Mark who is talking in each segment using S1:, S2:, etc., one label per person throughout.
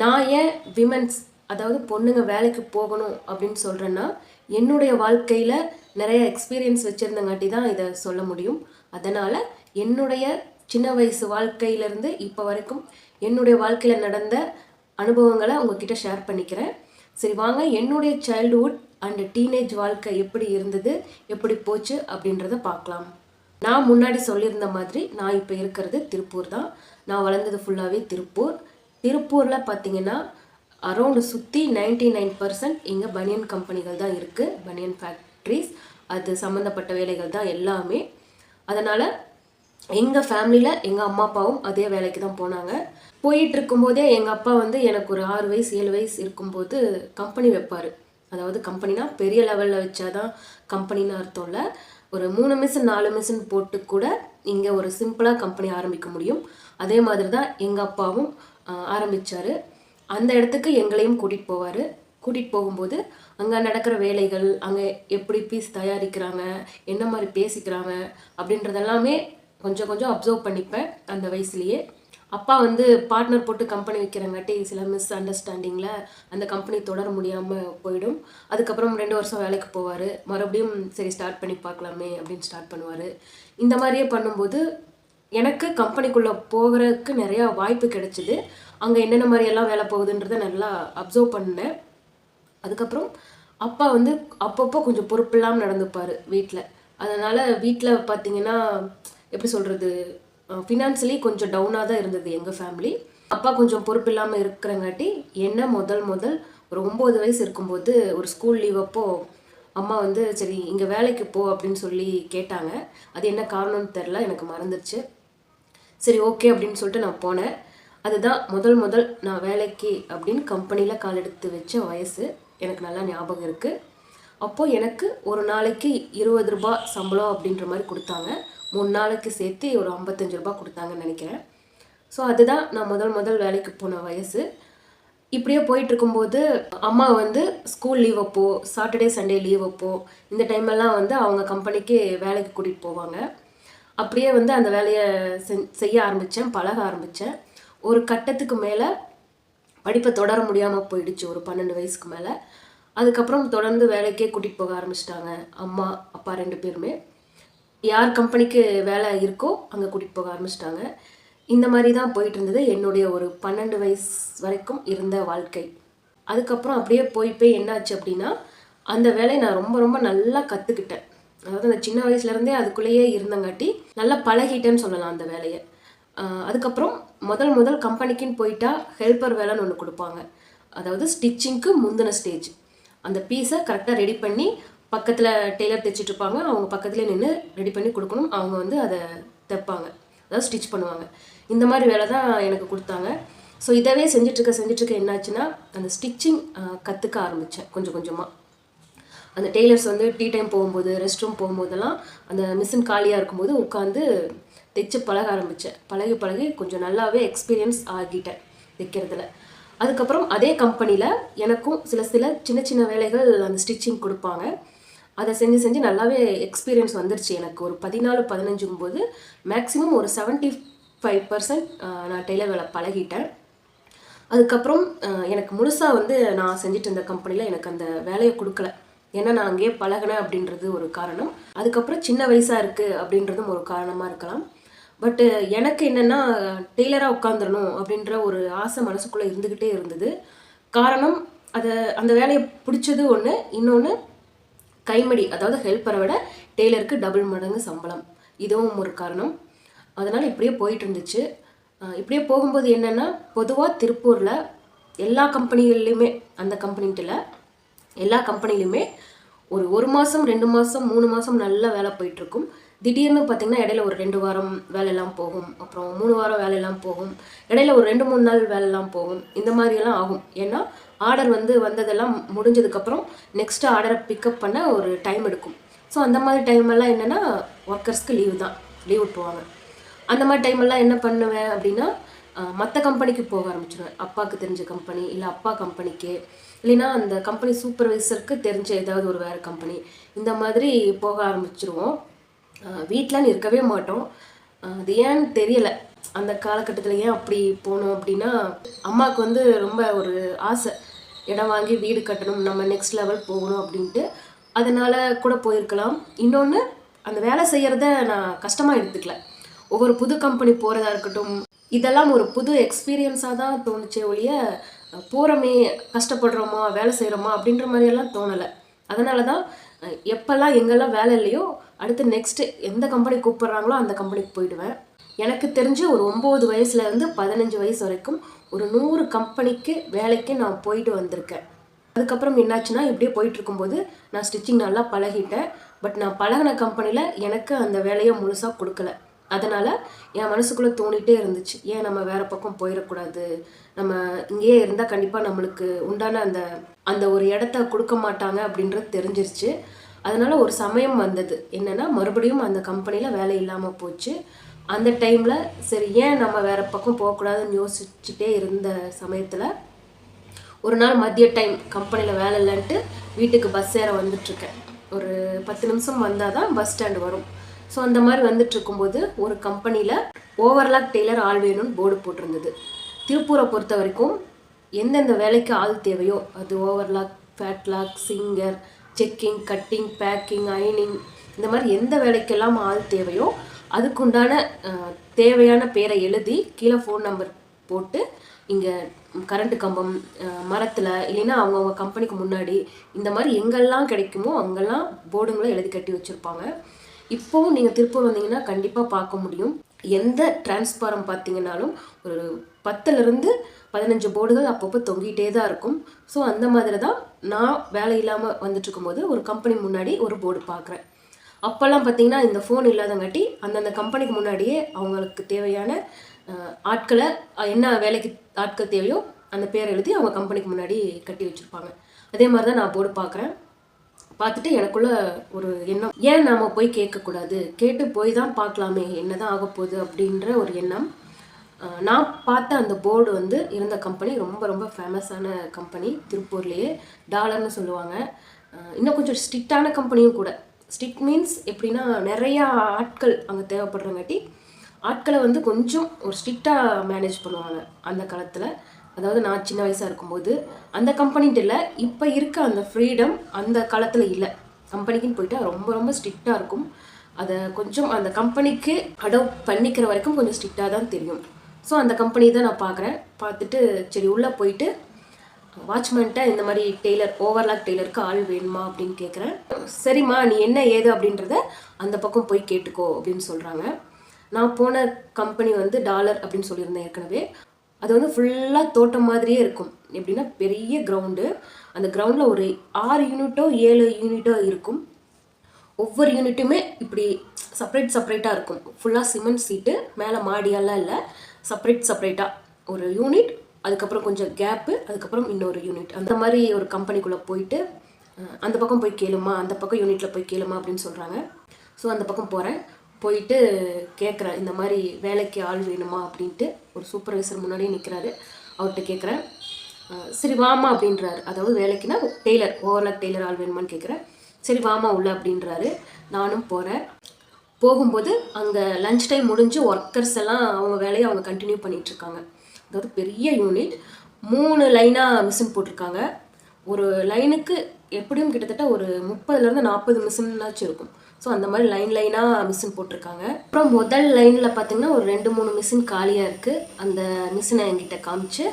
S1: நான் ஏன் விமன்ஸ் அதாவது பொண்ணுங்க வேலைக்கு போகணும் அப்படின்னு சொல்கிறேன்னா என்னுடைய வாழ்க்கையில் நிறைய எக்ஸ்பீரியன்ஸ் வச்சுருந்தங்காட்டி தான் இதை சொல்ல முடியும். அதனால் என்னுடைய சின்ன வயசு வாழ்க்கையிலேருந்து இப்போ வரைக்கும் என்னுடைய வாழ்க்கையில் நடந்த அனுபவங்களை உங்ககிட்ட ஷேர் பண்ணிக்கிறேன். சரி வாங்க என்னுடைய சைல்டுஹுட் அண்ட் டீனேஜ் வாழ்க்கை எப்படி இருந்தது எப்படி போச்சு அப்படின்றத பார்க்கலாம். நான் முன்னாடி சொல்லியிருந்த மாதிரி நான் இப்போ இருக்கிறது திருப்பூர் தான். நான் வளர்ந்தது ஃபுல்லாகவே திருப்பூர். திருப்பூரில் பார்த்தீங்கன்னா அரௌண்டு சுற்றி நைன்டி நைன் பர்சன்ட் இங்கே பனியன் கம்பெனிகள் தான் இருக்குது பனியன் ஃபேக்ட்ரிஸ் அது சம்மந்தப்பட்ட வேலைகள் தான் எல்லாமே. அதனால் எங்கள் ஃபேமிலியில் எங்கள் அம்மா அப்பாவும் அதே வேலைக்கு தான் போனாங்க. போயிட்டு இருக்கும்போதே எங்கள் அப்பா வந்து எனக்கு ஒரு ஆறு வயசு ஏழு வயசு இருக்கும்போது கம்பெனி வைப்பார். அதாவது கம்பெனினா பெரிய லெவலில் வச்சாதான் கம்பெனின்னு அர்த்தம் இல்லை ஒரு மூணு மிஷின் நாலு மிஷின் போட்டு கூட இங்கே ஒரு சிம்பிளாக கம்பெனி ஆரம்பிக்க முடியும். அதே மாதிரி தான் எங்கள் அப்பாவும் ஆரம்பித்தார் அந்த இடத்துக்கு எங்களையும் கூட்டிகிட்டு போவார். கூட்டிகிட்டு போகும்போது அங்கே நடக்கிற வேலைகள் அங்கே எப்படி பீஸ் தயாரிக்கிறாங்க என்ன மாதிரி பேசிக்கிறாங்க அப்படின்றதெல்லாமே கொஞ்சம் கொஞ்சம் அப்சர்வ் பண்ணிப்பேன் அந்த வயசுலேயே. அப்பா வந்து பார்ட்னர் போட்டு கம்பெனி வைக்கிறங்காட்டி சில மிஸ் அண்டர்ஸ்டாண்டிங்கில் அந்த கம்பெனி தொடர முடியாமல் போயிடும். அதுக்கப்புறம் ரெண்டு வருஷம் வேலைக்கு போவார். மறுபடியும் சரி ஸ்டார்ட் பண்ணி பார்க்கலாமே அப்படின்னு ஸ்டார்ட் பண்ணுவார். இந்த மாதிரியே பண்ணும்போது எனக்கு கம்பெனிக்குள்ளே போகிறதுக்கு நிறையா வாய்ப்பு கிடைச்சிது. அங்கே என்னென்ன மாதிரியெல்லாம் வேலை போகுதுன்றதை நல்லா அப்சர்வ் பண்ணேன். அதுக்கப்புறம் அப்பா வந்து அப்பப்போ கொஞ்சம் பொறுப்பில்லாமல் நடந்துப்பார் வீட்டில் அதனால் வீட்டில் பார்த்தீங்கன்னா எப்படி சொல்கிறது ஃபினான்ஷியலி கொஞ்சம் டவுனாக தான் இருந்தது எங்கள் ஃபேமிலி அப்பா கொஞ்சம் பொறுப்பு இல்லாமல் இருக்கிறங்காட்டி என்ன முதல் முதல் ஒரு ஒம்பது வயசு இருக்கும்போது ஒரு ஸ்கூல் லீவ் அப்போ அம்மா வந்து சரி இங்கே வேலைக்கு போ அப்படின்னு சொல்லி கேட்டாங்க. அது என்ன காரணம்னு தெரில எனக்கு மறந்துடுச்சு சரி ஓகே அப்படின்னு சொல்லிட்டு நான் போனேன். அதுதான் முதல் முதல் நான் வேலைக்கு அப்படின்னு கம்பெனியில் கால் எடுத்து வச்ச வயசு. எனக்கு நல்லா ஞாபகம் இருக்குது அப்போது எனக்கு ஒரு நாளைக்கு இருபது ரூபாய் சம்பளம் அப்படின்ற மாதிரி கொடுத்தாங்க. மூணு நாளைக்கு சேர்த்து ஒரு ஐம்பத்தஞ்சு ரூபா கொடுத்தாங்கன்னு நினைக்கிறேன். ஸோ அதுதான் நான் முதல் முதல் வேலைக்கு போன வயசு. இப்படியே போயிட்டுருக்கும்போது அம்மா வந்து ஸ்கூல் லீவ் அப்போ சாட்டர்டே சண்டே லீவ் அப்போ இந்த டைமெல்லாம் வந்து அவங்க கம்பெனிக்கு வேலைக்கு கூட்டிகிட்டு போவாங்க. அப்படியே வந்து அந்த வேலையை செய்ய ஆரம்பித்தேன் பழக ஆரம்பித்தேன் ஒரு கட்டத்துக்கு மேலே படிப்பை தொடர முடியாமல் போயிடுச்சு ஒரு பன்னெண்டு வயசுக்கு மேலே. அதுக்கப்புறம் தொடர்ந்து வேலைக்கே கூட்டிகிட்டு போக ஆரம்பிச்சிட்டாங்க அம்மா அப்பா ரெண்டு பேருமே. யார் கம்பெனிக்கு வேலை இருக்கோ அங்கே கூட்டிகிட்டு போக ஆரம்பிச்சிட்டாங்க. இந்த மாதிரி தான் போயிட்டு இருந்தது என்னுடைய ஒரு பன்னெண்டு வயசு வரைக்கும் இருந்த வாழ்க்கை. அதுக்கப்புறம் அப்படியே போய் போய் என்னாச்சு அப்படின்னா அந்த வேலையை நான் ரொம்ப ரொம்ப நல்லா கற்றுக்கிட்டேன் அதாவது அந்த சின்ன வயசுலேருந்தே அதுக்குள்ளேயே இருந்தங்காட்டி நல்லா பழகிட்டேன்னு சொல்லலாம் அந்த வேலையை. அதுக்கப்புறம் முதல் முதல் கம்பெனிக்குன்னு போயிட்டா ஹெல்ப்பர் வேலைன்னு ஒன்று கொடுப்பாங்க. அதாவது ஸ்டிச்சிங்க்கு முந்தின ஸ்டேஜ். அந்த பீஸை கரெக்டாக ரெடி பண்ணி பக்கத்தில் டெய்லர் தைச்சிட்ருப்பாங்க. அவங்க பக்கத்துலேயே நின்று ரெடி பண்ணி கொடுக்கணும். அவங்க வந்து அதை தைப்பாங்க. அதாவது ஸ்டிச் பண்ணுவாங்க. இந்த மாதிரி வேலை தான் எனக்கு கொடுத்தாங்க. ஸோ இதவே செஞ்சிட்ருக்க செஞ்சிட்ருக்க என்னாச்சுன்னா அந்த ஸ்டிச்சிங் கற்றுக்க ஆரம்பித்தேன் கொஞ்சம் கொஞ்சமாக அந்த டெய்லர்ஸ் வந்து டீ டைம் போகும்போது ரெஸ்ட் ரூம் போகும்போதெல்லாம் அந்த மிஷின் காலியாக இருக்கும்போது உட்காந்து தைச்சு பழக ஆரம்பித்தேன் பழகி பழகி கொஞ்சம் நல்லாவே எக்ஸ்பீரியன்ஸ் ஆகிட்டேன் தைக்கிறதுல. அதுக்கப்புறம் அதே கம்பெனியில் எனக்கும் சில சில சின்ன சின்ன வேலைகள் அந்த ஸ்டிச்சிங் கொடுப்பாங்க. அதை செஞ்சு செஞ்சு நல்லாவே எக்ஸ்பீரியன்ஸ் வந்துருச்சு எனக்கு. ஒரு பதினாலு பதினஞ்சும் போது மேக்ஸிமம் ஒரு செவன்ட்டி ஃபைவ் பர்சன்ட் நான் டெய்லர் வேலை பழகிட்டேன். அதுக்கப்புறம் எனக்கு முழுசாக வந்து நான் செஞ்சுட்டு இருந்த கம்பெனியில் எனக்கு அந்த வேலையை கொடுக்கல. ஏன்னா நான் அங்கேயே பழகினேன் அப்படின்றது ஒரு காரணம். அதுக்கப்புறம் சின்ன வயசாக இருக்குது அப்படின்றதும் ஒரு காரணமாக இருக்கலாம். பட்டு எனக்கு என்னென்னா டெய்லராக உட்காந்துடணும் அப்படின்ற ஒரு ஆசை மனசுக்குள்ளே இருந்துக்கிட்டே இருந்தது. காரணம் அதை அந்த வேலையை பிடிச்சது ஒன்று இன்னொன்று கைமடி அதாவது ஹெல்ப்பரை விட டெய்லருக்கு டபுள் மடங்கு சம்பளம். இதுவும் ஒரு காரணம். அதனால் இப்படியே போயிட்டு இருந்துச்சு இப்படியே போகும்போது என்னென்னா பொதுவாக திருப்பூரில் எல்லா கம்பெனிகள்லையுமே அந்த கம்பெனின்ட்டில் எல்லா கம்பெனிலையுமே ஒரு ஒரு மாதம் ரெண்டு மாதம் மூணு மாதம் நல்லா வேலை போயிட்டுருக்கும். திடீர்னு பார்த்திங்கன்னா இடையில ஒரு ரெண்டு வாரம் வேலையெல்லாம் போகும். அப்புறம் மூணு வாரம் வேலையெல்லாம் போகும். இடையில ஒரு ரெண்டு மூணு நாள் வேலையெல்லாம் போகும். இந்த மாதிரியெல்லாம் ஆகும். ஏன்னா ஆர்டர் வந்து வந்ததெல்லாம் முடிஞ்சதுக்கப்புறம் நெக்ஸ்ட்டு ஆர்டரை பிக்கப் பண்ண ஒரு டைம் எடுக்கும். ஸோ அந்த மாதிரி டைமெல்லாம் என்னென்னா ஒர்க்கர்ஸ்க்கு லீவு தான். லீவ் விட்டுருவாங்க. அந்த மாதிரி டைமெல்லாம் என்ன பண்ணுவேன் அப்படின்னா மற்ற கம்பெனிக்கு போக ஆரம்பிச்சிடுவேன் அப்பாவுக்கு தெரிஞ்ச கம்பெனி இல்லை அப்பா கம்பெனிக்கு இல்லைன்னா அந்த கம்பெனி சூப்பர்வைசருக்கு தெரிஞ்ச ஏதாவது ஒரு வேறு கம்பெனி இந்த மாதிரி போக ஆரம்பிச்சிருவோம். வீட்டிலன்னு இருக்கவே மாட்டோம். அது ஏன்னு தெரியலை. அந்த காலகட்டத்தில் ஏன் அப்படி போனோம் அப்படின்னா அம்மாவுக்கு வந்து ரொம்ப ஒரு ஆசை. இடம் வாங்கி வீடு கட்டணும் நம்ம நெக்ஸ்ட் லெவல் போகணும் அப்படின்ட்டு. அதனால் கூட போயிருக்கலாம். இன்னொன்று அந்த வேலை செய்கிறத நான் கஷ்டமாக எடுத்துக்கல. ஒவ்வொரு புது கம்பெனி போகிறதா இருக்கட்டும் இதெல்லாம் ஒரு புது எக்ஸ்பீரியன்ஸாக தான் தோணுச்சே ஒழிய போகிறோமே கஷ்டப்படுறோமா வேலை செய்கிறோமா அப்படின்ற மாதிரியெல்லாம் தோணலை. அதனால தான் எப்போல்லாம் எங்கெல்லாம் வேலை இல்லையோ அடுத்து நெக்ஸ்ட்டு எந்த கம்பெனி கூப்பிட்றாங்களோ அந்த கம்பெனிக்கு போயிடுவேன். எனக்கு தெரிஞ்சு ஒரு ஒம்பது வயசுலேருந்து பதினஞ்சு வயசு வரைக்கும் ஒரு நூறு கம்பெனிக்கு வேலைக்கு நான் போயிட்டு வந்திருக்கேன். அதுக்கப்புறம் என்னாச்சுன்னா இப்படியே போயிட்டு இருக்கும்போது நான் ஸ்டிச்சிங் நல்லா பழகிட்டேன். பட் நான் பழகின கம்பெனியில் எனக்கு அந்த வேலையை முழுசாக கொடுக்கல. அதனால் என் மனசுக்குள்ளே தோணிகிட்டே இருந்துச்சு. ஏன் நம்ம வேறு பக்கம் போயிடக்கூடாது நம்ம இங்கேயே இருந்தால் கண்டிப்பாக நம்மளுக்கு உண்டான அந்த அந்த ஒரு இடத்த கொடுக்க மாட்டாங்க அப்படின்றது தெரிஞ்சிருச்சு. அதனால் ஒரு சமயம் வந்தது. என்னென்னா மறுபடியும் அந்த கம்பெனியில் வேலை இல்லாமல் போச்சு. அந்த டைமில் சரி ஏன் நம்ம வேறு பக்கம் போகக்கூடாதுன்னு யோசிச்சுட்டே இருந்த சமயத்தில் ஒரு நாள் மதிய டைம் கம்பெனியில் வேலை இல்லைன்ட்டு வீட்டுக்கு பஸ் ஏற வந்துட்டுருக்கேன். ஒரு பத்து நிமிஷம் வந்தால் தான் பஸ் ஸ்டாண்டு வரும். ஸோ அந்த மாதிரி வந்துட்டு இருக்கும்போது ஒரு கம்பெனியில் ஓவர்லாக் டெய்லர் ஆள் வேணும்னு போர்டு போட்டிருந்தது. திருப்பூரை பொறுத்த வரைக்கும் எந்தெந்த வேலைக்கு ஆள் தேவையோ அது overlock flatlock Singer checking cutting packing அயனிங் இந்த மாதிரி எந்த வேலைக்கெல்லாம் ஆள் தேவையோ அதுக்குண்டான தேவையான பேரை எழுதி கீழே ஃபோன் நம்பர் போட்டு இங்கே கரண்ட் கம்பம் மரத்தில் இல்லைன்னா அவங்கவுங்க கம்பெனிக்கு முன்னாடி இந்த மாதிரி எங்கெல்லாம் கிடைக்குமோ அங்கெல்லாம் போர்டுங்களை எழுதி கட்டி வச்சுருப்பாங்க. இப்போவும் நீங்கள் திருப்பூர் வந்தீங்கன்னா கண்டிப்பாக பார்க்க முடியும். எந்த டிரான்ஸ்பாரம் பார்த்தீங்கன்னாலும் ஒரு பத்துலேருந்து பதினஞ்சு போர்டுகள் அப்பப்போ தொங்கிட்டே தான் இருக்கும். ஸோ அந்த மாதிரி தான் நான் வேலை இல்லாமல் வந்துட்டு இருக்கும்போது ஒரு கம்பெனி முன்னாடி ஒரு போர்டு பார்க்குறேன். அப்போல்லாம் பார்த்தீங்கன்னா இந்த ஃபோன் இல்லாதங்காட்டி அந்தந்த கம்பெனிக்கு முன்னாடியே அவங்களுக்கு தேவையான ஆட்களை என்ன வேலைக்கு ஆட்கள் தேவையோ அந்த பேர் எழுதி அவங்க கம்பெனிக்கு முன்னாடி கட்டி வச்சுருப்பாங்க. அதே மாதிரி தான் நான் போர்டு பார்க்குறேன். பார்த்துட்டு எனக்குள்ள ஒரு எண்ணம். ஏன் நாம போய் கேட்கக்கூடாது? கேட்டு போய் தான் பார்க்கலாமே. என்னதான் ஆக போகுது அப்படின்ற ஒரு எண்ணம். நான் பார்த்த அந்த போர்டு வந்து இருந்த கம்பெனி ரொம்ப ரொம்ப ஃபேமஸான கம்பெனி திருப்பூர்லேயே. டாலர்னு சொல்லுவாங்க. இன்னும் கொஞ்சம் ஸ்ட்ரிக்டான கம்பெனியும் கூட. ஸ்ட்ரிக்ட் மீன்ஸ் எப்படின்னா நிறையா ஆட்கள் அங்கே தேவைப்படுறங்காட்டி ஆட்களை வந்து கொஞ்சம் ஒரு ஸ்ட்ரிக்டாக மேனேஜ் பண்ணுவாங்க அந்த காலத்தில். அதாவது நான் சின்ன வயசாக இருக்கும்போது அந்த கம்பெனிட்டு இல்லை இப்போ இருக்க அந்த ஃப்ரீடம் அந்த காலத்தில் இல்லை. கம்பெனிக்குன்னு போயிட்டா ரொம்ப ரொம்ப ஸ்ட்ரிக்டாக இருக்கும். அதை கொஞ்சம் அந்த கம்பெனிக்கு அடாப்ட் பண்ணிக்கிற வரைக்கும் கொஞ்சம் ஸ்ட்ரிக்டாக தான் தெரியும். ஸோ அந்த கம்பெனி தான் நான் பார்க்குறேன் பார்த்துட்டு சரி உள்ளே போயிட்டு வாட்ச்மேன்ட்ட இந்த மாதிரி டெய்லர் ஓவர்லாக் டெய்லருக்கு ஆள் வேணுமா அப்படின்னு கேட்குறேன் சரிம்மா நீ என்ன ஏது அப்படின்றத அந்த பக்கம் போய் கேட்டுக்கோ அப்படின்னு சொல்கிறாங்க நான் போன கம்பெனி வந்து டாலர் அப்படின்னு சொல்லியிருந்தேன் ஏற்கனவே. அது வந்து ஃபுல்லாக தோட்டம் மாதிரியே இருக்கும். எப்படின்னா பெரிய கிரவுண்டு அந்த கிரவுண்டில் ஒரு ஆறு யூனிட்டோ ஏழு யூனிட்டோ இருக்கும். ஒவ்வொரு யூனிட்டுமே இப்படி செப்பரேட் செப்பரேட்டாக இருக்கும். ஃபுல்லாக சிமெண்ட் சீட்டு மேலே மாடியெல்லாம் இல்லை. செப்பரேட் செப்பரேட்டாக ஒரு யூனிட் அதுக்கப்புறம் கொஞ்சம் கேப்பு அதுக்கப்புறம் இன்னொரு யூனிட் அந்த மாதிரி ஒரு கம்பெனிக்குள்ளே போயிட்டு அந்த பக்கம் போய் கேளுமா அந்த பக்கம் யூனிட்டில் போய் கேளுமா அப்படின்னு சொல்கிறாங்க ஸோ அந்த பக்கம் போகிறேன் போயிட்டு கேட்குறேன் இந்த மாதிரி வேலைக்கு ஆள் வேணுமா அப்படின்ட்டு ஒரு சூப்பர்வைசர் முன்னாடியே நிற்கிறாரு அவர்கிட்ட கேட்குறேன் சரி வாமா அப்படின்றாரு. அதாவது வேலைக்குன்னா டெய்லர் ஓவர்லாக் டெய்லர் ஆள் வேணுமான்னு கேட்குறேன் சரி வாமா உள்ள அப்படின்றாரு. நானும் போகிறேன் போகும்போது அங்கே லஞ்ச் டைம் முடிஞ்சு ஒர்க்கர்ஸ் எல்லாம் அவங்க வேலையை அவங்க கண்டினியூ பண்ணிகிட்ருக்காங்க இருக்காங்க. அதாவது பெரிய யூனிட் மூணு லைனாக மிஷின் போட்டிருக்காங்க. ஒரு லைனுக்கு எப்படியும் கிட்டத்தட்ட ஒரு முப்பதுலேருந்து நாற்பது மிஷின்னாச்சும் இருக்கும். ஸோ அந்த மாதிரி லைன் லைனாக மிஷின் போட்டிருக்காங்க. அப்புறம் முதல் லைனில் பார்த்தீங்கன்னா ஒரு ரெண்டு மூணு மிஷின் காலியாக இருக்குது அந்த மிஷினை என்கிட்ட காமிச்சு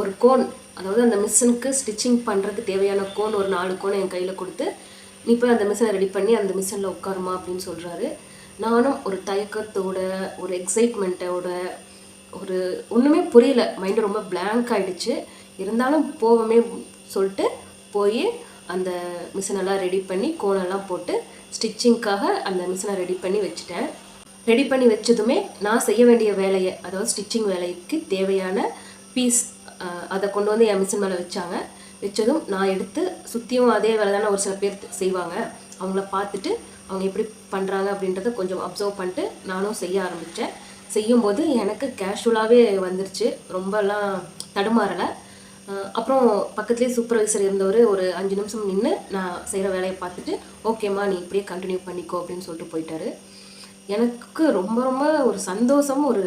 S1: ஒரு கோன் அதாவது அந்த மிஷினுக்கு ஸ்டிச்சிங் பண்ணுறதுக்கு தேவையான கோன் ஒரு நாலு கோன் என் கையில் கொடுத்து நீ போய் அந்த மிஷினை ரெடி பண்ணி அந்த மிஷினில் உட்காருமா? அப்படின்னு சொல்கிறாரு நானும் ஒரு தயக்கத்தோட ஒரு எக்ஸைட்மெண்ட்டோட ஒரு ஒன்றுமே புரியல. மைண்டு ரொம்ப பிளாங்க் ஆகிடுச்சு இருந்தாலும் போவோமே சொல்லிட்டு போய் அந்த மிஷினெல்லாம் ரெடி பண்ணி கோனெல்லாம் போட்டு ஸ்டிச்சிங்க்காக அந்த மிஷினை ரெடி பண்ணி வச்சுட்டேன். ரெடி பண்ணி வச்சதுமே நான் செய்ய வேண்டிய வேலையை அதாவது ஸ்டிச்சிங் வேலைக்கு தேவையான பீஸ் அதை கொண்டு வந்து என் மிஷின் மேலே வச்சாங்க. வச்சதும் நான் எடுத்து சுற்றியும் அதே வேலை தானே ஒரு சில பேர் செய்வாங்க. அவங்கள பார்த்துட்டு அவங்க எப்படி பண்ணுறாங்க அப்படின்றத கொஞ்சம் அப்சர்வ் பண்ணிட்டு நானும் செய்ய ஆரம்பித்தேன் செய்யும்போது எனக்கு கேஷுவலாகவே வந்துருச்சு. ரொம்பலாம் தடுமாறலை. அப்புறம் பக்கத்துலேயே சூப்பர்வைசர் இருந்தவர் ஒரு அஞ்சு நிமிஷம் நின்று நான் செய்கிற வேலையை பார்த்துட்டு ஓகேம்மா நீ இப்படியே கண்டினியூ பண்ணிக்கோ அப்படின்னு சொல்லிட்டு போயிட்டாரு. எனக்கு ரொம்ப ரொம்ப ஒரு சந்தோஷம் ஒரு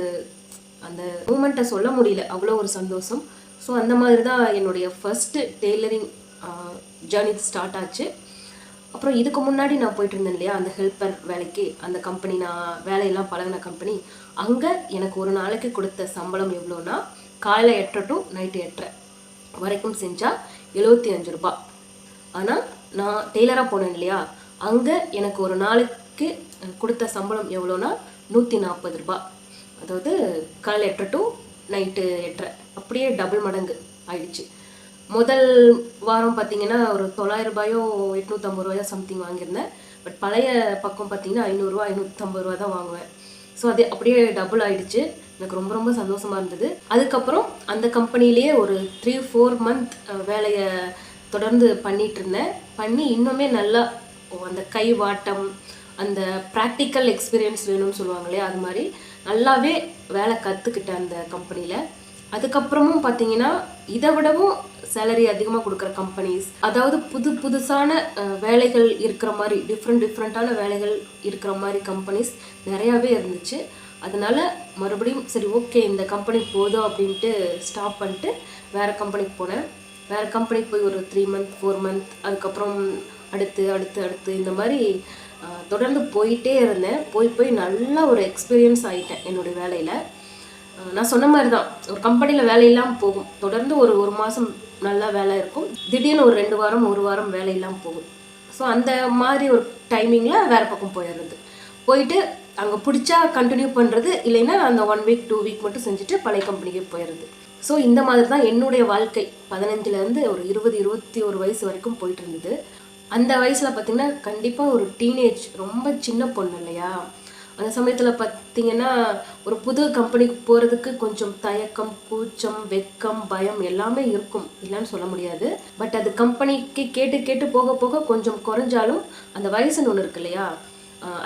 S1: அந்த மூமெண்ட்டை சொல்ல முடியல. அவ்வளோ ஒரு சந்தோஷம். ஸோ அந்த மாதிரி தான் என்னுடைய ஃபஸ்ட்டு டெய்லரிங் ஜேர்னி ஸ்டார்ட் ஆச்சு. அப்புறம் இதுக்கு முன்னாடி நான் போயிட்டு இருந்தேன் இல்லையா அந்த ஹெல்ப்பர் வேலைக்கு அந்த கம்பெனி நான் வேலையெல்லாம் பழகின கம்பெனி அங்கே எனக்கு ஒரு நாளைக்கு கொடுத்த சம்பளம் எவ்வளோன்னா காலையில் எட்டரை டு நைட்டு எட்டரை. வரைக்கும் செஞ்சால் எழுபத்தி அஞ்சு ரூபாய். ஆனால் நான் டெய்லராக போனேன் இல்லையா? அங்கே எனக்கு ஒரு நாளைக்கு கொடுத்த சம்பளம் எவ்வளோனா நூற்றி நாற்பது ரூபா அதாவது காலையில் எட்டரை டு நைட்டு எட்டரை. அப்படியே டபுள் மடங்கு ஆயிடுச்சு. முதல் வாரம் பார்த்தீங்கன்னா ஒரு தொள்ளாயிரம் ரூபாயோ எட்நூற்றம்பது ரூபாயோ சம்திங் வாங்கியிருந்தேன். பட் பழைய பக்கம் பார்த்தீங்கன்னா ஐநூறுரூவா ஐநூற்றம்பது ரூபா தான் வாங்குவேன். ஸோ அது அப்படியே டபுள் ஆயிடுச்சு. எனக்கு ரொம்ப ரொம்ப சந்தோஷமாக இருந்தது. அதுக்கப்புறம் அந்த கம்பெனிலேயே ஒரு த்ரீ ஃபோர் மந்த் வேலையை தொடர்ந்து பண்ணிட்டு இருந்தேன் பண்ணி இன்னுமே நல்லா அந்த கை வாட்டம் அந்த ப்ராக்டிக்கல் எக்ஸ்பீரியன்ஸ் வேணும்னு சொல்லுவாங்களே அது மாதிரி நல்லாவே வேலை கற்றுக்கிட்டேன் அந்த கம்பெனியில் அதுக்கப்புறமும் பார்த்தீங்கன்னா இதை விடவும் சேலரி அதிகமாக கொடுக்குற கம்பெனிஸ் அதாவது புது புதுசான வேலைகள் இருக்கிற மாதிரி டிஃப்ரெண்ட் டிஃப்ரெண்ட்டான வேலைகள் இருக்கிற மாதிரி கம்பெனிஸ் நிறையாவே இருந்துச்சு. அதனால் மறுபடியும் சரி ஓகே இந்த கம்பெனி போதும் அப்படின்ட்டு ஸ்டாப் பண்ணிட்டு வேறு கம்பெனிக்கு போனேன். வேறு கம்பெனிக்கு போய் ஒரு த்ரீ மந்த் ஃபோர் மந்த் அதுக்கப்புறம் அடுத்து அடுத்து அடுத்து இந்த மாதிரி தொடர்ந்து போயிட்டே இருந்தேன். போய் போய் நல்லா ஒரு எக்ஸ்பீரியன்ஸ் ஆகிட்டேன் என்னுடைய வேலையில். நான் சொன்ன மாதிரி தான் ஒரு கம்பெனியில் வேலை இல்லாமல் போகும். தொடர்ந்து ஒரு ஒரு மாதம் நல்லா வேலை இருக்கும். திடீர்னு ஒரு ரெண்டு வாரம் ஒரு வாரம் வேலை இல்லாமல் போகும். ஸோ அந்த மாதிரி ஒரு டைமிங்கில் வேறு பக்கம் போயிடுறது. போயிட்டு அங்கே பிடிச்சா கண்டினியூ பண்ணுறது இல்லைன்னா அந்த ஒன் வீக் டூ வீக் மட்டும் செஞ்சுட்டு பழைய கம்பெனிக்கு போயிடுறது ஸோ இந்த மாதிரி தான் என்னுடைய வாழ்க்கை. பதினஞ்சுலேருந்து ஒரு இருபது இருபத்தி ஒரு வயசு வரைக்கும் போயிட்டு இருந்தது அந்த வயசில் பார்த்தீங்கன்னா கண்டிப்பாக ஒரு டீனேஜ் ரொம்ப சின்ன பொண்ணு இல்லையா? அந்த சமயத்தில் பார்த்தீங்கன்னா ஒரு புது கம்பெனிக்கு போகிறதுக்கு கொஞ்சம் தயக்கம் கூச்சம் வெக்கம் பயம் எல்லாமே இருக்கும். இல்லைன்னு சொல்ல முடியாது. பட் அது கம்பெனிக்கு கேட்டு கேட்டு போக போக கொஞ்சம் குறைஞ்சாலும் அந்த வயசுன்னு ஒன்று இருக்கு இல்லையா?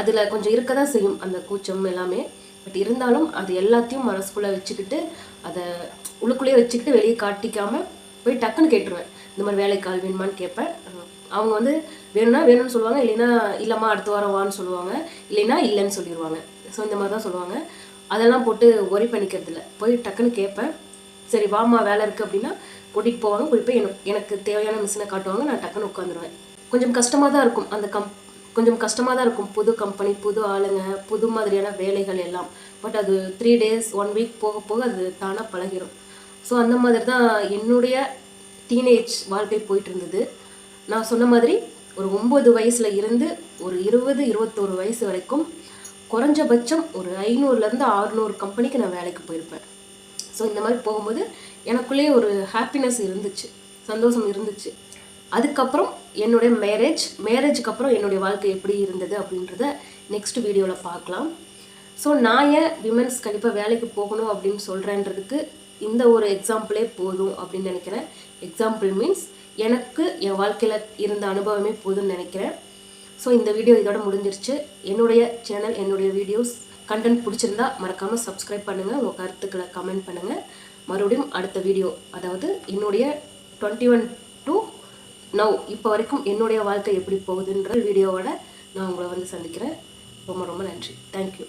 S1: அதில் கொஞ்சம் இருக்க தான் செய்யும் அந்த கூச்சம் எல்லாமே. பட் இருந்தாலும் அது எல்லாத்தையும் மனசுக்குள்ளே வச்சுக்கிட்டு அதை உள்ளுக்குள்ளேயே வச்சுக்கிட்டு வெளியே காட்டிக்காமல் போய் டக்குன்னு கேட்டுருவேன். இந்த மாதிரி வேலைக்கு ஆள் வேணுமான்னு கேட்பேன். அவங்க வந்து வேணும்னா வேணும்னு சொல்லுவாங்க இல்லைன்னா இல்லைம்மா அடுத்த வாரம் வான்னு சொல்லுவாங்க இல்லைன்னா இல்லைன்னு சொல்லிடுவாங்க ஸோ இந்த மாதிரி தான் சொல்லுவாங்க. அதெல்லாம் போட்டு ஒரி பண்ணிக்கிறது இல்லை போய் டக்குன்னு கேட்பேன். சரி வாமா வேலை இருக்குது அப்படின்னா கூட்டிகிட்டு போவாங்க. கூட்டிட்டு போய் எனக்கு எனக்கு தேவையான மிஷினை காட்டுவாங்க. நான் டக்குன்னு உட்காந்துருவேன். கொஞ்சம் கஷ்டமாக தான் இருக்கும். அந்த கம் கொஞ்சம் கஷ்டமாக தான் இருக்கும். புது கம்பெனி புது ஆளுங்க புது மாதிரியான வேலைகள் எல்லாம். பட் அது த்ரீ டேஸ் ஒன் வீக் போக போக அது தானாக பழகிடும் ஸோ அந்த மாதிரி தான் என்னுடைய டீனேஜ் வாழ்க்கை போயிட்டு இருந்தது. நான் சொன்ன மாதிரி ஒரு ஒம்பது வயசில் இருந்து ஒரு இருபது இருபத்தோரு வயசு வரைக்கும் குறைஞ்சபட்சம் ஒரு ஐநூறுலேருந்து ஆறுநூறு கம்பெனிக்கு நான் வேலைக்கு போயிருப்பேன். ஸோ இந்த மாதிரி போகும்போது எனக்குள்ளேயே ஒரு ஹாப்பினஸ் இருந்துச்சு. சந்தோஷம் இருந்துச்சு. அதுக்கப்புறம் என்னுடைய மேரேஜ் மேரேஜுக்கு அப்புறம் என்னுடைய வாழ்க்கை எப்படி இருந்தது அப்படின்றத நெக்ஸ்ட் வீடியோவில் பார்க்கலாம். ஸோ நான் ஏன் விமென்ஸ் கண்டிப்பாக வேலைக்கு போகணும் அப்படின்னு சொல்கிறேன்றதுக்கு இந்த ஒரு எக்ஸாம்பிளே போதும் அப்படின்னு நினைக்கிறேன். எக்ஸாம்பிள் மீன்ஸ் எனக்கு என் வாழ்க்கையில் இருந்த அனுபவமே போதும்னு நினைக்கிறேன். ஸோ இந்த வீடியோ இதோட முடிஞ்சிருச்சு. என்னுடைய சேனல் என்னுடைய வீடியோஸ் கண்டென்ட் பிடிச்சிருந்தா மறக்காமல் சப்ஸ்கிரைப் பண்ணுங்கள் உங்கள் கருத்துக்களை கமெண்ட் பண்ணுங்கள் மறுபடியும் அடுத்த வீடியோ அதாவது என்னுடைய டுவெண்ட்டி ஒன் டூ நவ் இப்போ வரைக்கும் என்னுடைய வாழ்க்கை எப்படி போகுதுன்ற வீடியோவோட நான் உங்களை வந்து சந்திக்கிறேன். ரொம்ப ரொம்ப நன்றி. தேங்க்யூ